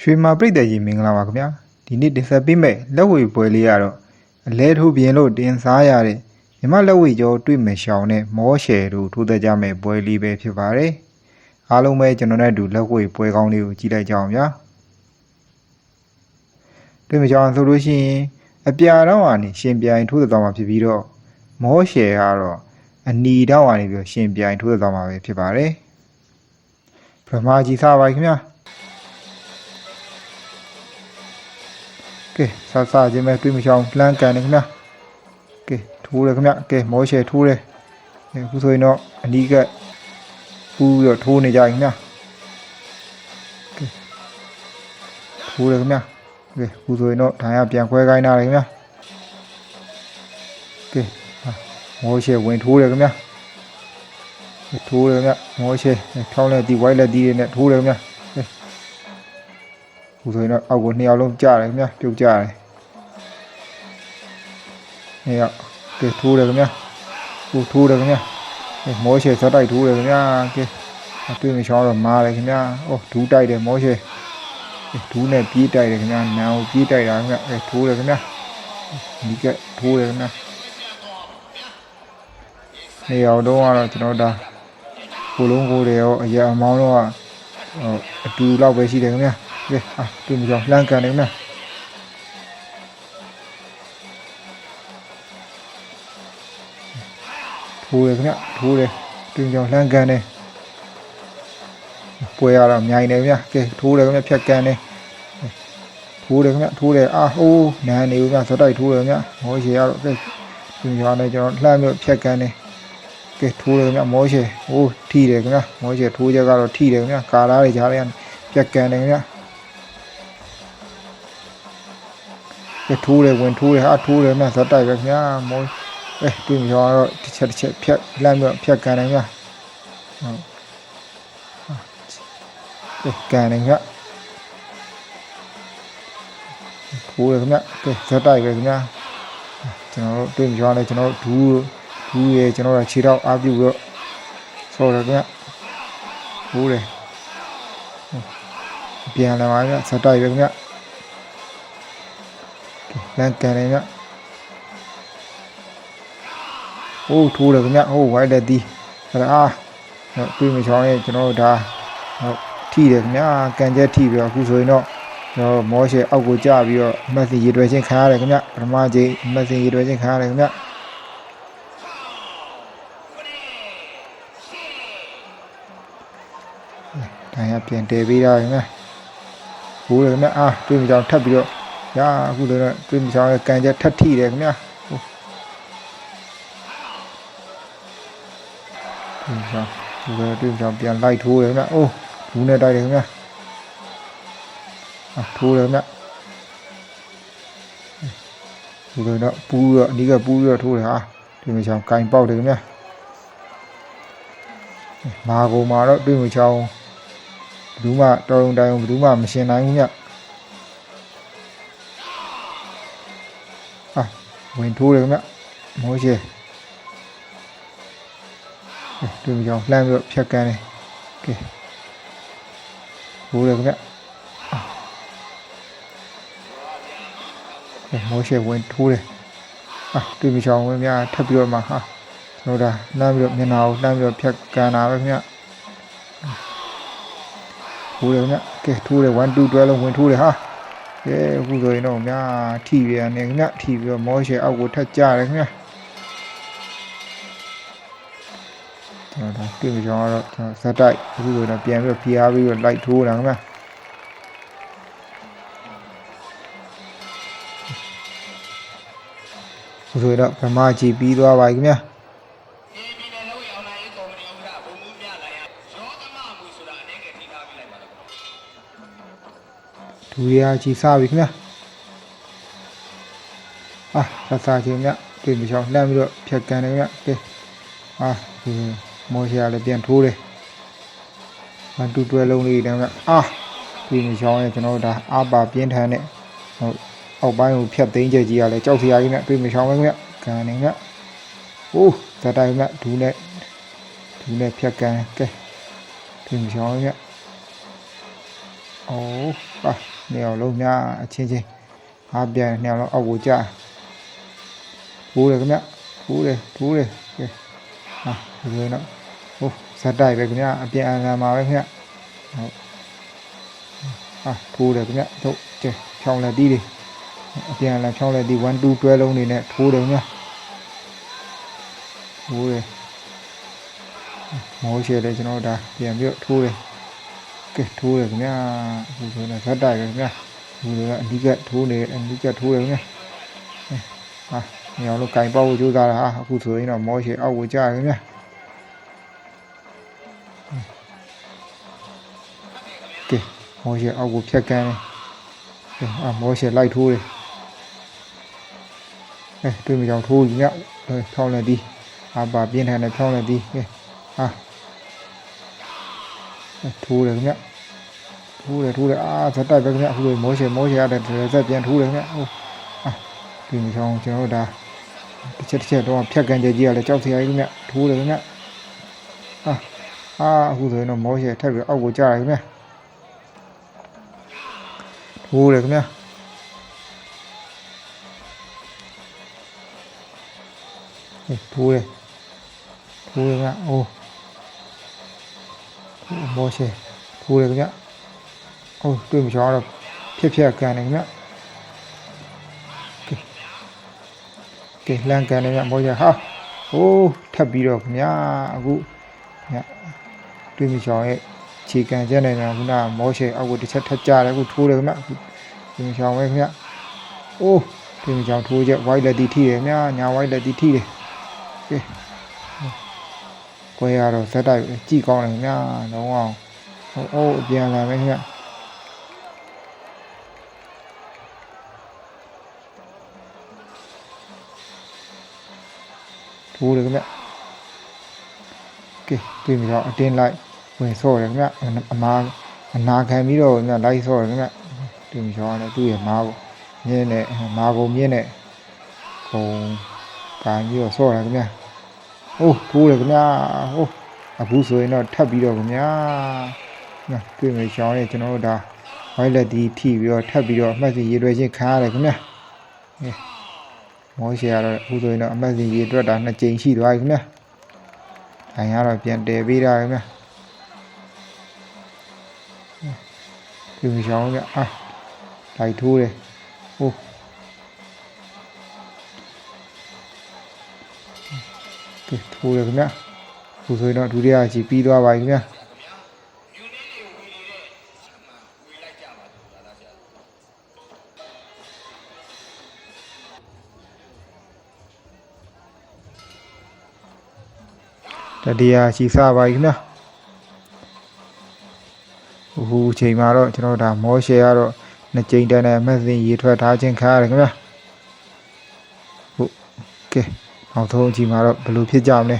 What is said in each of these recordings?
ရွှေမာပြိတ္တကြီးမင်္ဂလာပါခင်ဗျာဒီနေ့တင်ဆက်ပေးမယ့်လက်ဝေပွဲလေးကတော့အလဲထိုးပြင်လို့တင်စားရတဲ့မြမလက်ဝေကျော်တွေ့မယ်ရှောင်းနဲ့မောရှယ်တို့ထိုးသက်ကြမယ့်ပွဲလေးပဲဖြစ်ပါတယ်အားလုံးပဲကျွန်တော်နဲ့အတူလက်ဝေပွဲကောင်းလေးကိုကြည့်လိုက်ကြအောင်ဗျာတွေ့မယ်ရှောင်းဆိုလို့ရှိရင်အပြာတော့ကနေရှင်ပြိုင်ထိုးသက်သွားမှာဖြစ်ပြီးတော့မောရှယ်ကတော့အနီတော့ကနေပြီးတော့ရှင်ပြိုင်ထိုးသက်သွားမှာပဲဖြစ်ပါတယ်ပထမကြီးစားပါခင်ဗျာ ကဲဆာဆာချင်းပဲတွေးမချောင်းလမ်းကန်နေခင်ဗျာကဲထိုးတယ်ခင်ဗျာကဲမောရှယ်ထိုးတယ်ကဲအခုဆိုရင်တော့အနီးကပူးပြီးတော့ထိုးနေကြရင်ခင်ဗျာကဲထိုးတယ်ခင်ဗျာကဲအခုဆိုရင်တော့ဒိုင်ရပြန်ခွဲခိုင်းတာလေခင်ဗျာကဲဟာမောရှယ်ဝင်ထိုးတယ်ခင်ဗျာကဲထိုးတယ်ခင်ဗျာမောရှယ်ထောင်းလက်ဒီဝိုက်လက်ဒီတွေနဲ့ထိုးတယ်ခင်ဗျာ ဟိုဆိုရင်တော့အောက်ကိုနှစ်ယောက်လုံးကြားတယ်ခင်ဗျာပြုတ်ကြားတယ်နှစ်ယောက်ကဲထိုးတယ်ခင်ဗျာဟိုထိုးတယ်ခင်ဗျာကဲမောရှယ်ဇက်တိုက်ထိုးတယ်ခင်ဗျာကဲအတွေ့မချောင်းတော့မားတယ်ခင်ဗျာအိုးဒူးတိုက်တယ်မောရှယ်ကဲဒူးနဲ့ပြေးတိုက်တယ်ခင်ဗျာနန်ကိုပြေးတိုက်တာခင်ဗျာကဲထိုးတယ်ခင်ဗျာဒီကထိုးတယ်ခင်ဗျာနှစ်ယောက်တော့ကတော့ကျွန်တော်ဒါကိုလုံးကိုတွေရောအရာအမောင်းတော့ဟိုအတူလောက်ပဲရှိတယ်ခင်ဗျာ ကဲအာတွေ့မကြောင်လှမ်းကန်နေမလားထိုးတယ်ခင်ဗျထိုးတယ်တွေ့မကြောင်လှမ်းကန်နေပွဲရတော့မြိုင်နေခင်ဗျကဲထိုးတယ်ခင်ဗျဖြတ်ကန်နေထိုးတယ်ခင်ဗျထိုးတယ်အာဟိုးနန်းနေခင်ဗျဇက်တိုက်ထိုးတယ်ခင်ဗျမောရှေရတော့ကဲတွေ့မကြောင်နေကျွန်တော်လှမ်းပြီးဖြတ်ကန်နေကဲထိုးတယ်ခင်ဗျမောရှေဟိုးထိတယ်ခင်ဗျမောရှေထိုးချက်ကတော့ထိတယ်ခင်ဗျကာလာတွေကြားထဲကနေဖြတ်ကန်နေခင်ဗျ ကဲထိုးတယ်ဝင်ထိုးတယ်ဟာထိုးတယ်မြတ်ဇက်တိုက်ပဲခင်ဗျာမောအဲတွေ့မရောတော့တစ်ချက်တစ်ချက်ဖြတ်လမ်းပြီးဖြတ်ကန်တယ်ခင်ဗျာဟုတ်ကဲကန်တယ်ခင်ဗျာထိုးတယ်ခင်ဗျာကဲဇက်တိုက်ပဲခင်ဗျာကျွန်တော်တို့တွေ့မရောလဲကျွန်တော်တို့ဒူးဒူးရေကျွန်တော်တို့ခြေတော့အားပြုပြီးတော့ဆော်တယ်ခင်ဗျာထိုးတယ်ပြန်လာပါခင်ဗျာဇက်တိုက်ပဲခင်ဗျာ လမ်းကန်နေမြဟိုးထိုးတယ်ခင်ဗျဟိုးဝိုက်လက်ဒီအဲ့ဒါအားတော့တွေးမချောင်းရဲ့ကျွန်တော်တို့ဒါဟုတ်ထိတယ်ခင်ဗျကန်ချက်ထိပြီးတော့အခုဆိုရင်တော့ကျွန်တော်မောရှယ်အောက်ကိုကျပြီးတော့မက်ဆီရေတွယ်ချင်းခံရတယ်ခင်ဗျပထမချိန်မက်ဆီရေတွယ်ချင်းခံရတယ်ခင်ဗျဒါရပြန်တည်ပေးတာခင်ဗျဟိုးတယ်ခင်ဗျအာတွေးမချောင်းထပ်ပြီးတော့။ ညာအခုလည်းတွေးမချောင်းရဲ့ကန်ချက်ထပ်ထိတယ်ခင်ဗျာ။ဟုတ်။တွေးမချောင်းဒီကတွေးမချောင်းပြန်လိုက်ထိုးတယ်ခင်ဗျာ။အိုးဘူးနဲ့တိုက်တယ်ခင်ဗျာ။အထိုးတယ်ခင်ဗျာ။ဒီကတော့ပူးတော့အဒီကပူးတော့ထိုးတယ်ဟာ။တွေးမချောင်းကင်ပေါက်တယ်ခင်ဗျာ။မာကုံမှာတော့တွေးမချောင်းဘယ်သူမှတော်ရုံတိုင်ဘယ်သူမှမရှင်နိုင်ဘူးဗျ။ ဝင်ထိုးတယ်ခင်ဗျမိုးရှည်တွေ့မကြောင်လှမ်းပြီးတော့ဖြတ်ကန်တယ်ကဲထိုးတယ်ခင်ဗျကဲမိုးရှည်ဝင်ထိုးတယ်အာတွေ့မကြောင်ဝင်များထပ်ပြီးတော့မှဟာကျွန်တော်ဒါလှမ်းပြီးတော့မျက်နှာကိုလှမ်းပြီးတော့ဖြတ်ကန်တာပဲခင်ဗျထိုးတယ်ခင်ဗျကဲထိုးတယ်1 2 12လုံးဝင်ထိုးတယ်ဟာ ကဲအခုဆိုရင်တော့များထိပြန်နေခင်ဗျထိပြီးတော့မောရှယ်အောက်ကိုထက်ကြတယ်ခင်ဗျကျွန်တော်တွေ့ကြအောင်တော့ကျွန်တော်ဇက်တိုက်အခုဆိုတော့ပြန်ပြီးတော့ဖိအားပြီးတော့လိုက်ထိုးတာခင်ဗျအခုဆိုတော့ဗမာကြီးပြီးသွားပါပြီခင်ဗျ ဒီပြည်နယ်လုံးရောင်နိုင်ရေးကော်မတီဥက္ကဋ္ဌဘုံမှုပြလာရရောသမမှုဆိုတာအနေနဲ့ထိထားပြလိုက်ပါတော့ ဒူရီယာကြီးစပြီခင်ဗျအာဆက်စားချင်းဗျတွေ့မချောင်းလှမ်းပြီးတော့ဖြတ်ကန်တယ်ခင်ဗျကဲအာဒီမောရှယ်ကလည်းပြန်ထိုးတယ်မန်တူတွဲလုံးလေးတယ်ခင်ဗျအာတွေ့မချောင်းရဲ့ကျွန်တော်တို့ဒါအာပါပြင်းထန်တဲ့ဟုတ်အောက်ပိုင်းကိုဖြတ်သိမ်းချက်ကြီးကလည်းကြောက်စရာကြီးနဲ့တွေ့မချောင်းပဲခင်ဗျကန်နေခင်ဗျဟိုးဇာတိုင်းခင်ဗျဒူးနဲ့ဒူးနဲ့ဖြတ်ကန်ကဲတွေ့မချောင်းခင်ဗျအိုးအာ နှစ်ယောက်လုံးများအချင်းချင်းအားပြန်နှစ်ယောက်လုံးအောက်ကိုကြာထိုးတယ်ခင်ဗျထိုးတယ်ထိုးတယ်ကဲဟာဒီလိုတော့ဟိုဇက်တိုက်ပဲခင်ဗျအပြန်အလှန်မှာပဲခင်ဗျဟုတ်ဟာထိုးတယ်ခင်ဗျတို့ကျဖြောင်းလက်တီးတွေအပြန်အလှန်ဖြောင်းလက်တီး1 2တွဲလုံးတွေနဲ့ထိုးတယ်ခင်ဗျထိုးတယ်မောရှယ်တယ်ကျွန်တော်ဒါပြန်ပြီးတော့ထိုးတယ် ကဲထိုးတယ်ခင်ဗျာအခုဆိုရင်ဇက်တိုက်ပဲခင်ဗျာဒီလိုကအဓိကထိုးနေအဓိကထိုးတယ်ခင်ဗျာဟာညောင်လို့ကင်ပေါက်ဖို့ကြိုးစားတာဟာအခုဆိုရင်တော့မောရှေအောက်ကိုကြာခင်ဗျာကဲမောရှေအောက်ကိုဖြတ်ကန်းတယ်ကဲအာမောရှေလိုက်ထိုးတယ်အဲတွေ့မကြောင်ထိုးညောက်ထောင်းလက်ဒီအာပါပြင်းထန်တဲ့ထောင်းလက်ဒီကဲဟာထိုးတယ်ခင်ဗျာ ထိုးတယ်ထိုးတယ်အာဇက်တိုက်ပဲခင်ဗျအခုလိုမောရှေမောရှေရတဲ့ဇက်ပြန်ထိုးတယ်ခင်ဗျဟုတ်အာဒီမချောင်းကျွန်တော်တို့ဒါတစ်ချက်တစ်ချက်တော့ဖြတ်ကန်ကြကြီးရလဲကြောက်စရာကြီးခင်ဗျထိုးတယ်ခင်ဗျအာအာအခုဆိုရင်တော့မောရှေထက်ပြီးအောက်ကိုကြားတယ်ခင်ဗျထိုးတယ်ခင်ဗျဟေးထိုးတယ်ထိုးတယ်ခင်ဗျအိုးမောရှေထိုးတယ်ခင်ဗျ ဟုတ်တွေ့မချောတော့ဖြက်ဖြက်ကန်နေခင်ဗျကဲကဲလန်ကန်နေမြမောရဟာဟိုးထပ်ပြီးတော့ခင်ဗျာအခုညတွေ့မချောရဲ့ခြေကန်ချက်နေမြန်ခုနကမောရှေအောက်ကိုတစ်ချက်ထပ်ကြတယ်အခုထိုးတယ်ခင်ဗျအခုတွေ့မချောပဲခင်ဗျအိုးတွေ့မချောထိုးချက်ဝိုက်လက်တီထိတယ်ခင်ဗျာညာဝိုက်လက်တီထိတယ်ကဲကိုရတော့ဇက်တိုက်ကြည့်ကောင်းတယ်ခင်ဗျာလုံးအောင်ဟိုအိုးအပြန်လာမယ်ခင်ဗျာ ထိုးတယ်ခင်ဗျကဲတွေ့ပြီတော့အတင်းလိုက်ဝင်ဆော့တယ်ခင်ဗျအမားအနာခံပြီးတော့ခင်ဗျလိုက်ဆော့တယ်ခင်ဗျတွေ့ပြီတော့လည်းသူ့ရဲ့မားကိုမြင်းနဲ့မားကိုမြင်းနဲ့ခုံကန်ပြီးတော့ဆော့တယ်ခင်ဗျဟိုးထိုးတယ်ခင်ဗျဟိုးအခုဆိုရင်တော့ထပ်ပြီးတော့ခင်ဗျနော်တွေ့ပြီရှောင်းရဲ့ကျွန်တော်တို့ဒါဝိုက်လက်ဒီထိပြီးတော့ထပ်ပြီးတော့အမှတ်စီရေရွယ်ချင်းခံရတယ်ခင်ဗျ မောရှေကတော့အခုဆိုရင်တော့အမတ်စီရေအတွက်တာနှစ်ကြိမ်ရှိသွားပြီခင်ဗျာ။ထိုင်ကတော့ပြန်တည်ပေးတာခင်ဗျာ။ဒီမချောင်းကအာလိုက်ထိုးတယ်။ဟိုးကဲထိုးတယ်ခင်ဗျာ။အခုဆိုရင်တော့ဒုတိယအချီပြီးသွားပါပြီခင်ဗျာ။ တတိယရှိစပါပြီခင်ဗျာအခုအချိန်မှာတော့ကျွန်တော်တို့ဒါမောရှယ်ကတော့နှစ်ကြိမ်တန်းနဲ့အမတ်စင်ရေထွက်ထားခြင်းခါရတယ်ခင်ဗျာဟုတ်ကဲနောက်ဆုံးအချိန်မှာတော့ဘယ်လိုဖြစ်ကြမလဲ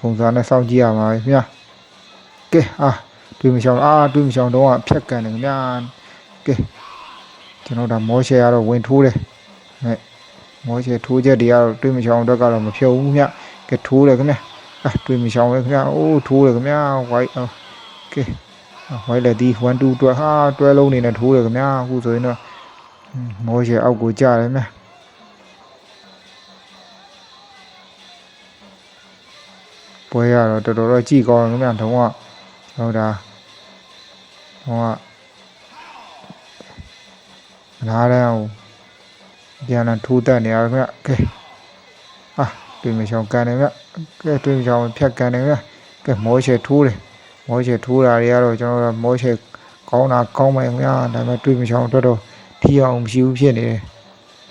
ခုံစားနဲ့စောင့်ကြည့်ရမှာပဲခင်ဗျာကဲအာတွေးမချောင်းအာတွေးမချောင်းတော့ဖြတ်ကန်တယ်ခင်ဗျာကဲကျွန်တော်ဒါမောရှယ်ကတော့ဝင်ထိုးတယ်ဟဲ့မောရှယ်ထိုးချက်တွေကတော့တွေးမချောင်းအတွက်ကတော့မဖြုတ်ဘူးခင်ဗျာကဲထိုးတယ်ခင်ဗျာ อ่ะတွေ့မရှောင်ပဲခင်ဗျာအိုးထိုးတယ်ခင်ဗျာ white โอเค white လက်ဒီ1 2တွဲဟာတွဲလုံးနေနဲ့ထိုးတယ်ခင်ဗျာအခုဆိုရင်တော့မောရှယ်အောက်ကိုကြတယ်ခင်ဗျာပွဲရတော့တော်တော်တော့ကြည်ကောင်းတယ်ခင်ဗျာတုံးကဟုတ်တာတုံးကနားရန်ဟိုပြန်လာထိုးတက်နေရခင်ဗျာကဲအာတွေ့မရှောင်ကန်တယ်ခင်ဗျာ ကဲတွင်းချောင်းဖြတ်ကန်တယ်ဗျာကဲမောရှယ်ထိုးတယ်မောရှယ်ထိုးတာတွေကတော့ကျွန်တော်တို့မောရှယ်ကောင်းတာကောင်းမယ်ခင်ဗျာဒါပေမဲ့တွင်းမချောင်းအတွက်တော့ထီအောင်မရှိဘူးဖြစ်နေတယ်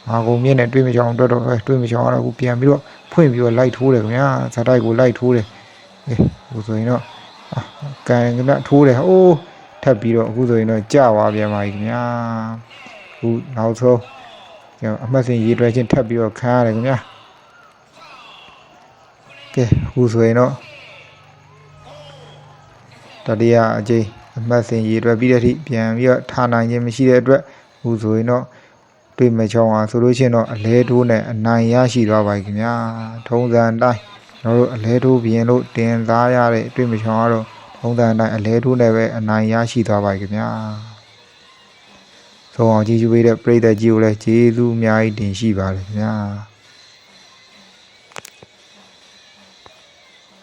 မာကုံမြင့်နဲ့တွင်းမချောင်းအတွက်တော့ပဲတွင်းမချောင်းကတော့အခုပြန်ပြီးတော့ဖွင့်ပြီးတော့လိုက်ထိုးတယ်ခင်ဗျာဇာတိုက်ကိုလိုက်ထိုးတယ်ကဲအခုဆိုရင်တော့အာကန်ခင်ဗျာထိုးတယ်အိုးထပ်ပြီးတော့အခုဆိုရင်တော့ကြာသွားပြန်ပါပြီခင်ဗျာအခုနောက်ဆုံးကျွန်တော်အမှတ်စဉ်ရေးတွဲချင်းထပ်ပြီးတော့ခံရတယ်ခင်ဗျာ ကဲအခုဆိုရင်တော့တတိယအကြိမ်အမှတ်စဉ်ရေတွက်ပြီးတဲ့အထိပြန်ပြီးတော့ထားနိုင်ခြင်းမရှိတဲ့အတွက်အခုဆိုရင်တော့တွေ့မချောင်းအောင်ဆိုလို့ရှိရင်တော့အလဲထိုးနဲ့အနိုင်ရရှိသွားပါပြီခင်ဗျာထုံးစံအတိုင်းကျွန်တော်တို့အလဲထိုးပြင်လို့တင်စားရတဲ့တွေ့မချောင်းကတော့ထုံးစံအတိုင်းအလဲထိုးနဲ့ပဲအနိုင်ရရှိသွားပါပြီခင်ဗျာဆုံးအောင်ကြည့်ရှုပေးတဲ့ပရိသတ်ကြီးကိုလည်းကျေးဇူးအများကြီးတင်ရှိပါတယ်ခင်ဗျာ